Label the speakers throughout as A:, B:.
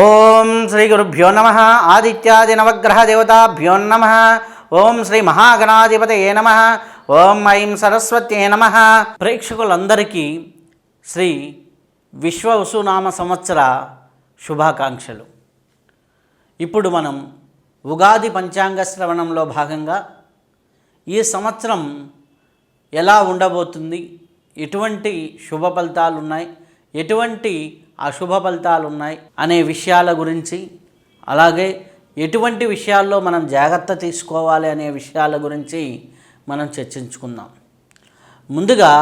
A: ఓం శ్రీ గురుభ్యో నమ ఆదిత్యాది నవగ్రహ దేవతాభ్యో నమ ఓం శ్రీ మహాగణాధిపతయే నమ ఓం ఐం సరస్వత్యే నమ ప్రేక్షకులందరికీ శ్రీ విశ్వ వసునామ సంవత్సర శుభాకాంక్షలు. ఇప్పుడు మనం ఉగాది పంచాంగ శ్రవణంలో భాగంగా ఈ సంవత్సరం ఎలా ఉండబోతుంది? ఎటువంటి శుభ ఫలితాలు ఉన్నాయి ఎటువంటి అశుభ ఫలితాలు ఉన్నాయి అనే విషయాల గురించి అలాగే ఎటువంటి విషయాల్లో మనం జాగ్రత్త తీసుకోవాలి అనే విషయాల గురించి మనం చర్చించుకుందాం. ముందుగా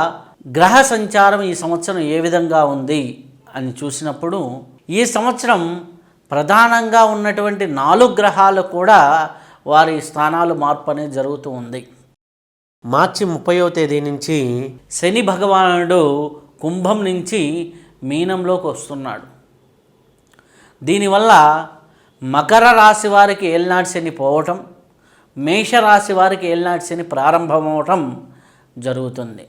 A: గ్రహ సంచారం ఈ సంవత్సరం ఏ విధంగా ఉంది అని చూసినప్పుడు ఈ సంవత్సరం ప్రధానంగా ఉన్నటువంటి నాలుగు గ్రహాలు కూడా వారి స్థానాలు మార్పు అనేది జరుగుతూ ఉంది.
B: మార్చి ముప్పయో తేదీ నుంచి
A: శని భగవానుడు కుంభం నుంచి మీనంలోకి వస్తున్నాడు. దీనివల్ల మకర రాశి వారికి ఏలినాటి శని పోవటం మేషరాశి వారికి ఏలినాటి శని ప్రారంభమవటం జరుగుతుంది.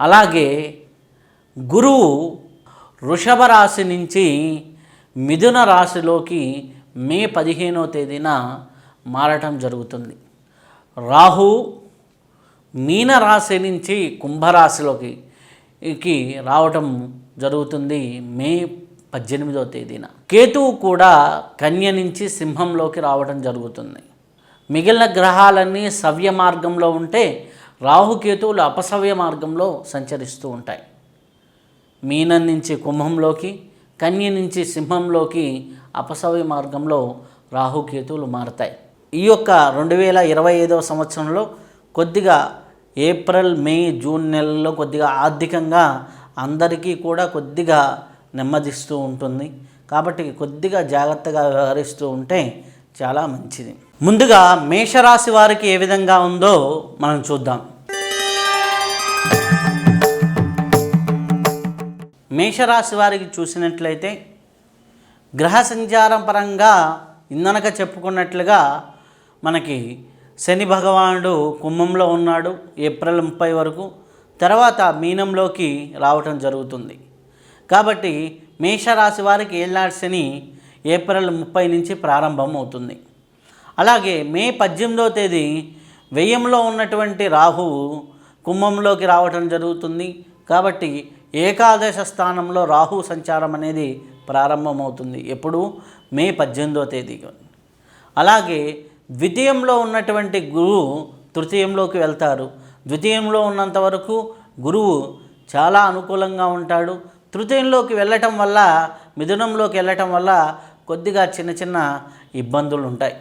A: అలాగే గురువు వృషభ రాశి నుంచి మిథున రాశిలోకి మే పదిహేనో తేదీన మారటం జరుగుతుంది. రాహు మీన రాశి నుంచి కుంభరాశిలోకి కి రావటం జరుగుతుంది మే పద్దెనిమిదవ తేదీన. కేతువు కూడా కన్య నుంచి సింహంలోకి రావటం జరుగుతుంది. మిగిలిన గ్రహాలన్నీ సవ్య మార్గంలో ఉంటే రాహుకేతువులు అపసవ్య మార్గంలో సంచరిస్తూ ఉంటాయి. మీనం నుంచి కుంభంలోకి కన్య నుంచి సింహంలోకి అపసవ్య మార్గంలో రాహుకేతువులు మారతాయి. ఈ యొక్క రెండు వేల ఇరవై ఐదవ సంవత్సరంలో కొద్దిగా ఏప్రిల్ మే జూన్ నెలల్లో కొద్దిగా ఆర్థికంగా అందరికీ కూడా కొద్దిగా నెమ్మదిస్తూ ఉంటుంది. కాబట్టి కొద్దిగా జాగ్రత్తగా వ్యవహరిస్తూ ఉంటే చాలా మంచిది. ముందుగా మేషరాశి వారికి ఏ విధంగా ఉందో మనం చూద్దాం. మేషరాశి వారికి చూసినట్లయితే గ్రహ సంచారం పరంగా ఇందనక చెప్పుకున్నట్లుగా మనకి శని భగవానుడు కుంభంలో ఉన్నాడు ఏప్రిల్ ముప్పై వరకు. తర్వాత మీనంలోకి రావటం జరుగుతుంది. కాబట్టి మేషరాశి వారికి ఏళ్ళనాటి శని ఏప్రిల్ ముప్పై నుంచి ప్రారంభం అవుతుంది అలాగే మే పద్దెనిమిదో తేదీ వ్యయంలో ఉన్నటువంటి రాహువు కుంభంలోకి రావటం జరుగుతుంది. కాబట్టి ఏకాదశ స్థానంలో రాహు సంచారం అనేది ప్రారంభమవుతుంది. ఎప్పుడు? మే పద్దెనిమిదో తేదీ అలాగే ద్వితీయంలో ఉన్నటువంటి గురువు తృతీయంలోకి వెళ్తారు. ద్వితీయంలో ఉన్నంత వరకు గురువు చాలా అనుకూలంగా ఉంటాడు. తృతీయంలోకి వెళ్ళటం వల్ల మిథునంలోకి వెళ్ళటం వల్ల కొద్దిగా చిన్న చిన్న ఇబ్బందులు ఉంటాయి.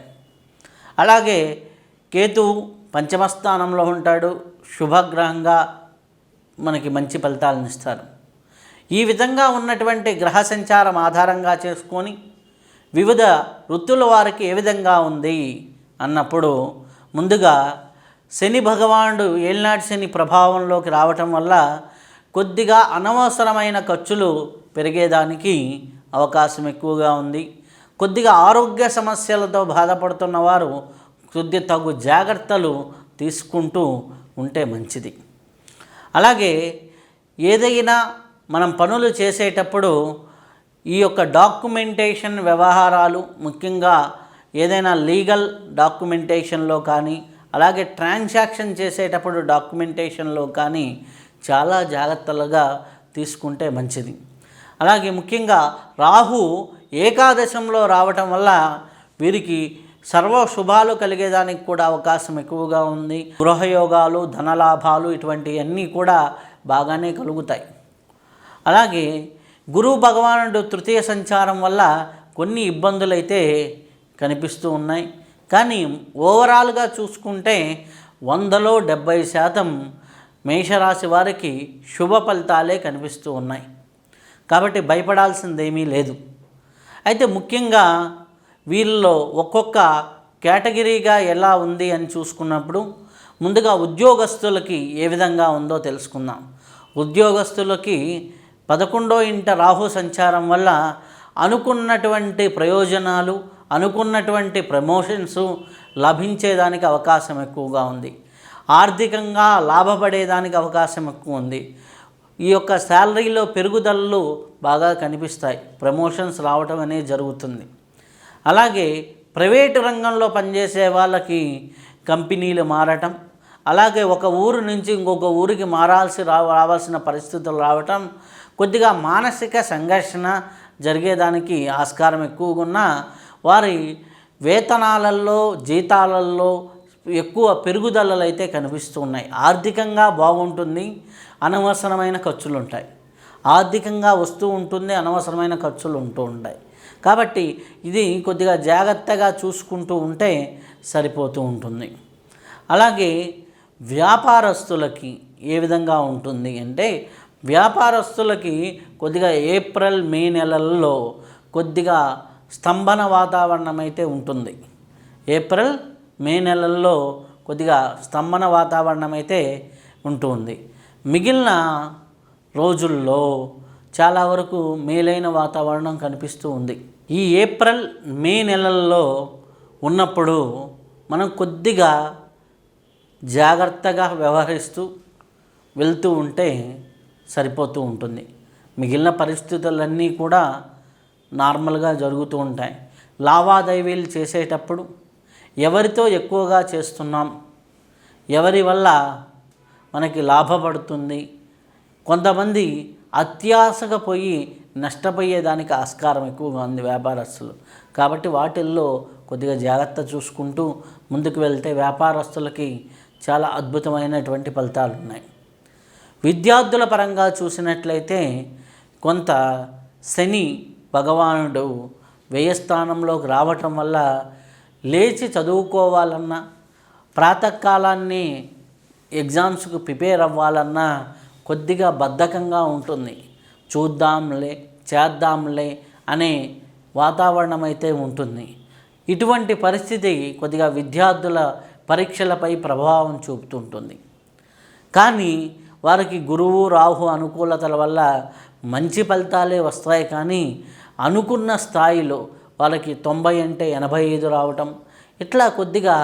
A: అలాగే కేతువు పంచమ స్థానంలో ఉంటాడు. శుభగ్రహంగా మనకి మంచి ఫలితాలను ఇస్తారు. ఈ విధంగా ఉన్నటువంటి గ్రహ సంచారం ఆధారంగా చేసుకొని వివిధ వృత్తుల వారికి ఏ విధంగా ఉంది? అన్నప్పుడు ముందుగా శని భగవానుడు ఏలినాటి శని ప్రభావంలోకి రావటం వల్ల కొద్దిగా అనవసరమైన ఖర్చులు పెరిగేదానికి అవకాశం ఎక్కువగా ఉంది. కొద్దిగా ఆరోగ్య సమస్యలతో బాధపడుతున్న వారు కొద్ది తగు జాగ్రత్తలు తీసుకుంటూ ఉంటే మంచిది. అలాగే ఏదైనా మనం పనులు చేసేటప్పుడు ఈ యొక్క డాక్యుమెంటేషన్ వ్యవహారాలు ముఖ్యంగా ఏదైనా లీగల్ డాక్యుమెంటేషన్లో కానీ అలాగే ట్రాన్సాక్షన్ చేసేటప్పుడు డాక్యుమెంటేషన్లో కానీ చాలా జాగ్రత్తలుగా తీసుకుంటే మంచిది. అలాగే ముఖ్యంగా రాహు ఏకాదశంలో రావటం వల్ల వీరికి సర్వ శుభాలు కలిగేదానికి కూడా అవకాశం ఎక్కువగా ఉంది. గృహయోగాలు ధనలాభాలు ఇటువంటివన్నీ కూడా బాగానే కలుగుతాయి. అలాగే గురువు భగవానుడు తృతీయ సంచారం వల్ల కొన్ని ఇబ్బందులైతే కనిపిస్తూ ఉన్నాయి. కానీ ఓవరాల్గా చూసుకుంటే వందలో డెబ్భై శాతం మేషరాశి వారికి శుభ ఫలితాలే కనిపిస్తూ ఉన్నాయి. కాబట్టి భయపడాల్సిందేమీ లేదు. అయితే ముఖ్యంగా వీళ్ళలో ఒక్కొక్క కేటగిరీగా ఎలా ఉంది అని చూసుకున్నప్పుడు ముందుగా ఉద్యోగస్తులకి ఏ విధంగా ఉందో తెలుసుకుందాం. ఉద్యోగస్తులకి పదకొండో ఇంట రాహు సంచారం వల్ల అనుకున్నటువంటి ప్రయోజనాలు అనుకున్నటువంటి ప్రమోషన్స్ లభించేదానికి అవకాశం ఎక్కువగా ఉంది. ఆర్థికంగా లాభపడేదానికి అవకాశం ఎక్కువ ఉంది. ఈ యొక్క శాలరీలో పెరుగుదలలు బాగా కనిపిస్తాయి. ప్రమోషన్స్ రావటం అనేది జరుగుతుంది. అలాగే ప్రైవేటు రంగంలో పనిచేసే వాళ్ళకి కంపెనీలు మారటం అలాగే ఒక ఊరు నుంచి ఇంకొక ఊరికి మారాల్సి రా రావాల్సిన పరిస్థితులు రావటం కొద్దిగా మానసిక సంఘర్షణ జరిగేదానికి ఆస్కారం ఎక్కువగా ఉన్న వారి వేతనాలలో జీతాలలో ఎక్కువ పెరుగుదలలు అయితే కనిపిస్తున్నాయి. ఆర్థికంగా బాగుంటుంది అనవసరమైన ఖర్చులు ఉంటాయి ఆర్థికంగా వస్తూ ఉంటుంది అనవసరమైన ఖర్చులు ఉంటూ ఉంటాయి. కాబట్టి ఇది కొద్దిగా జాగ్రత్తగా చూసుకుంటూ ఉంటే సరిపోతూ ఉంటుంది. అలాగే వ్యాపారస్తులకి ఏ విధంగా ఉంటుంది అంటే వ్యాపారస్తులకి కొద్దిగా ఏప్రిల్ మే నెలల్లో కొద్దిగా స్తంభన వాతావరణం అయితే ఉంటుంది. ఏప్రిల్ మే నెలల్లో కొద్దిగా స్తంభన వాతావరణం అయితే ఉంటుంది. మిగిలిన రోజుల్లో చాలా వరకు మేలైన వాతావరణం కనిపిస్తూ ఉంది. ఈ ఏప్రిల్ మే నెలల్లో ఉన్నప్పుడు మనం కొద్దిగా జాగ్రత్తగా వ్యవహరిస్తూ వెళ్తూ ఉంటే సరిపోతూ ఉంటుంది. మిగిలిన పరిస్థితులన్నీ కూడా నార్మల్గా జరుగుతూ ఉంటాయి. లావాదేవీలు చేసేటప్పుడు ఎవరితో ఎక్కువగా చేస్తున్నాం? ఎవరి వల్ల మనకి లాభపడుతుంది? కొంతమంది అత్యాశగా పోయి నష్టపోయేదానికి ఆస్కారం ఎక్కువగా ఉంది వ్యాపారస్తులు. కాబట్టి వాటిల్లో కొద్దిగా జాగ్రత్త చూసుకుంటూ ముందుకు వెళ్తే వ్యాపారస్తులకి చాలా అద్భుతమైనటువంటి ఫలితాలు ఉన్నాయి. విద్యార్థుల పరంగా చూసినట్లయితే కొంత శని భగవానుడు వ్యయస్థానంలోకి రావటం వల్ల లేచి చదువుకోవాలన్నా ప్రాతకాలాన్ని ఎగ్జామ్స్కు ప్రిపేర్ అవ్వాలన్నా కొద్దిగా బద్ధకంగా ఉంటుంది. చూద్దాంలే చేద్దాంలే అనే వాతావరణం అయితే ఉంటుంది. ఇటువంటి పరిస్థితి కొద్దిగా విద్యార్థుల పరీక్షలపై ప్రభావం చూపుతుంటుంది. కానీ వారికి గురువు రాహు అనుకూలతల వల్ల మంచి ఫలితాలే వస్తాయి కానీ అనుకున్న స్థాయిలో వాళ్ళకి తొంభై అంటే ఎనభై ఐదు రావటం ఇట్లా కొద్దిగా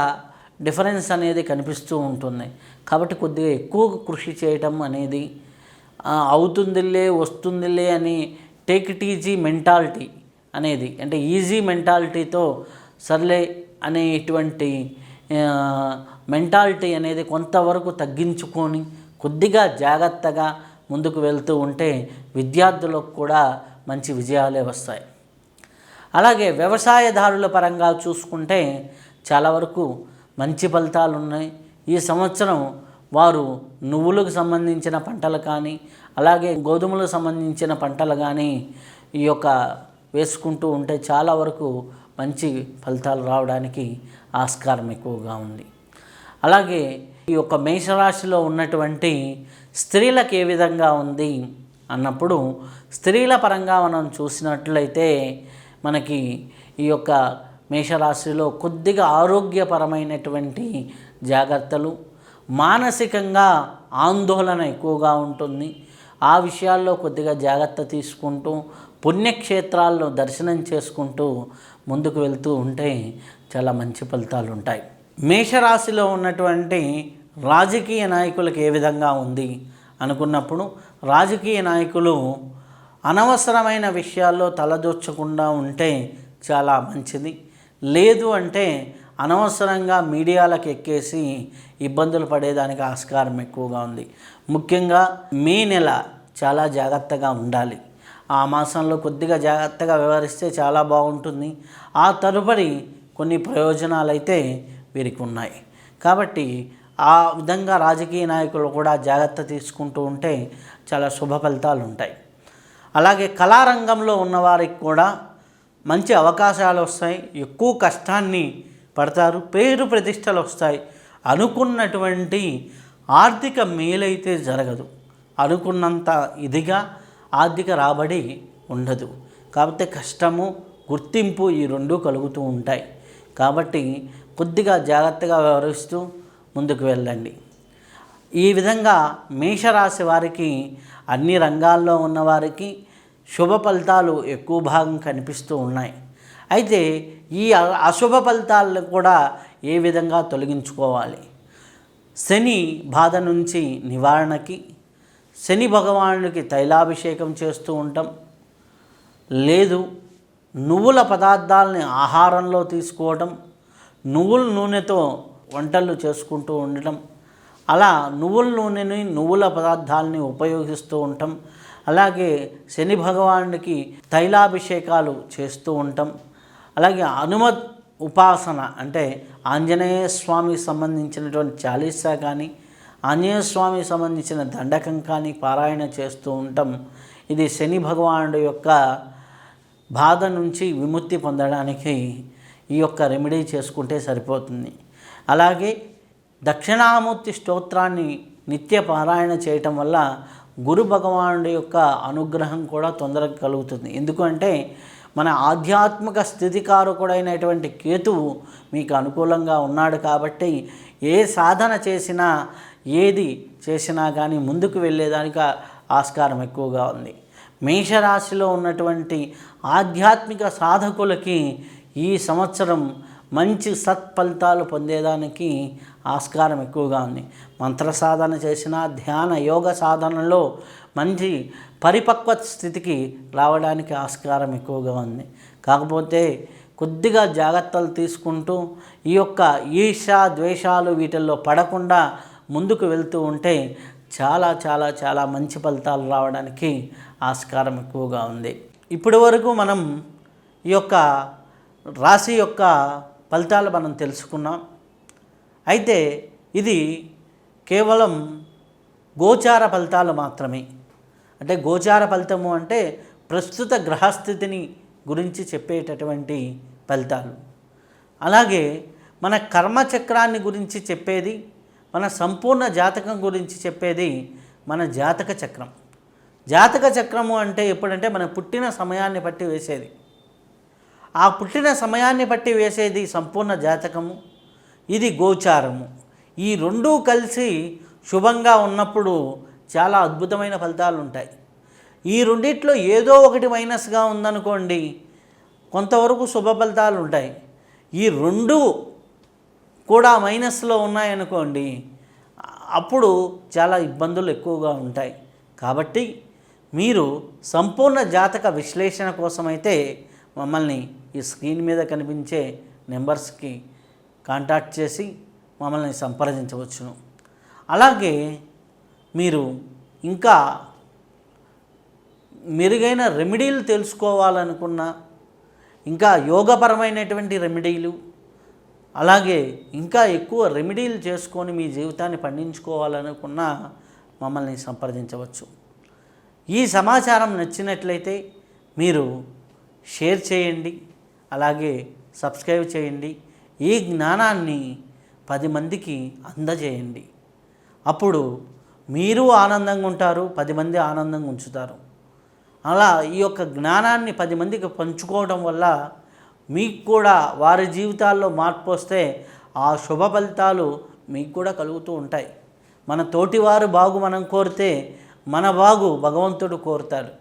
A: డిఫరెన్స్ అనేది కనిపిస్తూ ఉంటుంది. కాబట్టి కొద్దిగా ఎక్కువ కృషి చేయటం అనేది అవుతుందిలే వస్తుందిలే అని టేక్ ఇట్ ఈజీ మెంటాలిటీ అనేది అంటే ఈజీ మెంటాలిటీతో సర్లే అనేటువంటి మెంటాలిటీ అనేది కొంతవరకు తగ్గించుకొని కొద్దిగా జాగ్రత్తగా ముందుకు వెళ్తూ ఉంటే విద్యార్థులకు కూడా మంచి విజయాలే వస్తాయి. అలాగే వ్యవసాయదారుల పరంగా చూసుకుంటే చాలా వరకు మంచి ఫలితాలు ఉన్నాయి. ఈ సంవత్సరం వారు నువ్వులకు సంబంధించిన పంటలు కానీ అలాగే గోధుమలకు సంబంధించిన పంటలు కానీ ఈ యొక్క వేసుకుంటూ ఉంటే చాలా వరకు మంచి ఫలితాలు రావడానికి ఆస్కారం ఎక్కువగా ఉంది. అలాగే ఈ యొక్క మేషరాశిలో ఉన్నటువంటి స్త్రీలకు ఏ విధంగా ఉంది? అన్నప్పుడు స్త్రీల పరంగా మనం చూసినట్లయితే మనకి ఈ యొక్క మేషరాశిలో కొద్దిగా ఆరోగ్యపరమైనటువంటి జాగ్రత్తలు మానసికంగా ఆందోళన ఎక్కువగా ఉంటుంది. ఆ విషయాల్లో కొద్దిగా జాగ్రత్త తీసుకుంటూ పుణ్యక్షేత్రాల్లో దర్శనం చేసుకుంటూ ముందుకు వెళ్తూ ఉంటే చాలా మంచి ఫలితాలు ఉంటాయి. మేషరాశిలో ఉన్నటువంటి రాజకీయ నాయకులకు ఏ విధంగా ఉంది అనుకున్నప్పుడు రాజకీయ నాయకులు అనవసరమైన విషయాల్లో తలదూర్చకుండా ఉంటే చాలా మంచిది. లేదు అంటే అనవసరంగా మీడియాలకు ఎక్కేసి ఇబ్బందులు పడేదానికి ఆస్కారం ఎక్కువగా ఉంది. ముఖ్యంగా మే నెల చాలా జాగ్రత్తగా ఉండాలి. ఆ మాసంలో కొద్దిగా జాగ్రత్తగా వ్యవహరిస్తే చాలా బాగుంటుంది. ఆ తదుపరి కొన్ని ప్రయోజనాలు అయితే వీరికి ఉన్నాయి. కాబట్టి ఆ విధంగా రాజకీయ నాయకులు కూడా జాగ్రత్త తీసుకుంటూ ఉంటే చాలా శుభ ఫలితాలు ఉంటాయి అలాగే కళారంగంలో ఉన్నవారికి కూడా మంచి అవకాశాలు వస్తాయి. ఎక్కువ కష్టాన్ని పడతారు పేరు ప్రతిష్టలు వస్తాయి. అనుకున్నటువంటి ఆర్థిక మేలైతే జరగదు. అనుకున్నంత ఇదిగా ఆర్థిక రాబడి ఉండదు. కాబట్టి కష్టము గుర్తింపు ఈ రెండు కలుగుతూ ఉంటాయి. కాబట్టి కొద్దిగా జాగ్రత్తగా వ్యవహరిస్తూ ముందుకు వెళ్ళండి. ఈ విధంగా మేషరాశి వారికి అన్ని రంగాల్లో ఉన్నవారికి శుభ ఫలితాలు ఎక్కువ భాగం కనిపిస్తూ ఉన్నాయి. అయితే ఈ అశుభ ఫలితాలను కూడా ఏ విధంగా తొలగించుకోవాలి? శని బాధ నుంచి నివారణకి శని భగవానుడికి తైలాభిషేకం చేస్తూ ఉంటాం. లేదు నువ్వుల పదార్థాలని ఆహారంలో తీసుకోవటం నువ్వుల నూనెతో వంటలు చేసుకుంటూ ఉండటం అలా నువ్వుల నూనెని నువ్వుల పదార్థాలని ఉపయోగిస్తూ ఉంటాం. అలాగే శని భగవానుడికి తైలాభిషేకాలు చేస్తూ ఉంటాం. అలాగే హనుమత్ ఉపాసన అంటే ఆంజనేయ స్వామికి సంబంధించినటువంటి చాలీసా కానీ ఆంజనేయ స్వామికి సంబంధించిన దండకం కానీ పారాయణ చేస్తూ ఉంటాం. ఇది శని భగవానుడి యొక్క బాధ నుంచి విముక్తి పొందడానికి ఈ యొక్క రెమెడీ చేసుకుంటే సరిపోతుంది. అలాగే దక్షిణామూర్తి స్తోత్రాన్ని నిత్య పారాయణ చేయటం వల్ల గురు భగవానుడి యొక్క అనుగ్రహం కూడా తొందరగా కలుగుతుంది. ఎందుకంటే మన ఆధ్యాత్మిక స్థితికారకుడైనటువంటి కేతువు మీకు అనుకూలంగా ఉన్నాడు కాబట్టి ఏ సాధన చేసినా ఏది చేసినా కానీ ముందుకు వెళ్ళేదానికి ఆస్కారం ఎక్కువగా ఉంది. మేషరాశిలో ఉన్నటువంటి ఆధ్యాత్మిక సాధకులకి ఈ సంవత్సరం మంచి సత్ఫలితాలు పొందేదానికి ఆస్కారం ఎక్కువగా ఉంది. మంత్ర సాధన చేసిన ధ్యాన యోగ సాధనలో మంచి పరిపక్వ స్థితికి రావడానికి ఆస్కారం ఎక్కువగా ఉంది. కాకపోతే కొద్దిగా జాగ్రత్తలు తీసుకుంటూ ఈ యొక్క ఈర్ష ద్వేషాలు వీటిల్లో పడకుండా ముందుకు వెళ్తూ ఉంటే చాలా చాలా చాలా మంచి ఫలితాలు రావడానికి ఆస్కారం ఎక్కువగా ఉంది. ఇప్పటి వరకు మనం ఈ యొక్క రాశి యొక్క ఫలితాలు మనం తెలుసుకున్నాం. అయితే ఇది కేవలం గోచార ఫలితాలు మాత్రమే. అంటే గోచార ఫలితము అంటే ప్రస్తుత గ్రహస్థితిని గురించి చెప్పేటటువంటి ఫలితాలు. అలాగే మన కర్మచక్రాన్ని గురించి చెప్పేది మన సంపూర్ణ జాతకం గురించి చెప్పేది మన జాతక చక్రం. జాతక చక్రము అంటే ఎప్పుడంటే మన పుట్టిన సమయాన్ని బట్టి వేసేది. ఆ పుట్టిన సమయాన్ని బట్టి వేసేది సంపూర్ణ జాతకము ఇది గోచారము. ఈ రెండూ కలిసి శుభంగా ఉన్నప్పుడు చాలా అద్భుతమైన ఫలితాలు ఉంటాయి ఈ రెండిట్లో ఏదో ఒకటి మైనస్గా ఉందనుకోండి కొంతవరకు శుభ ఫలితాలు ఉంటాయి ఈ రెండు కూడా మైనస్లో ఉన్నాయనుకోండి అప్పుడు చాలా ఇబ్బందులు ఎక్కువగా ఉంటాయి. కాబట్టి మీరు సంపూర్ణ జాతక విశ్లేషణ కోసమైతే మమ్మల్ని ఈ స్క్రీన్ మీద కనిపించే నెంబర్స్కి కాంటాక్ట్ చేసి మమ్మల్ని సంప్రదించవచ్చును. అలాగే మీరు ఇంకా మెరుగైన రెమెడీలు తెలుసుకోవాలనుకున్నా ఇంకా యోగపరమైనటువంటి రెమెడీలు అలాగే ఇంకా ఎక్కువ రెమెడీలు చేసుకొని మీ జీవితాన్ని పండించుకోవాలనుకున్నా మమ్మల్ని సంప్రదించవచ్చు. ఈ సమాచారం నచ్చినట్లయితే మీరు షేర్ చేయండి. అలాగే సబ్స్క్రైబ్ చేయండి. ఈ జ్ఞానాన్ని పది మందికి అందజేయండి. అప్పుడు మీరు ఆనందంగా ఉంటారు పది మంది ఆనందంగా ఉంచుతారు. అలా ఈ యొక్క జ్ఞానాన్ని పది మందికి పంచుకోవడం వల్ల మీకు కూడా వారి జీవితాల్లో మార్పు వస్తే ఆ శుభ ఫలితాలు మీకు కూడా కలుగుతూ ఉంటాయి. మన తోటివారు బాగు మనం కోరితే మన బాగు భగవంతుడు కోరుతాడు.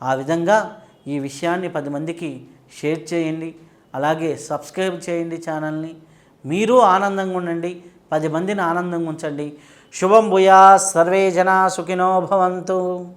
A: ఆ విధంగా ఈ విషయాన్ని పది మందికి షేర్ చేయండి. అలాగే సబ్స్క్రైబ్ చేయండి ఛానల్ని. మీరు ఆనందంగా ఉండండి. పది మందిని ఆనందంగా ఉంచండి. శుభం భూయా. సర్వే జనా సుఖినో భవంతు.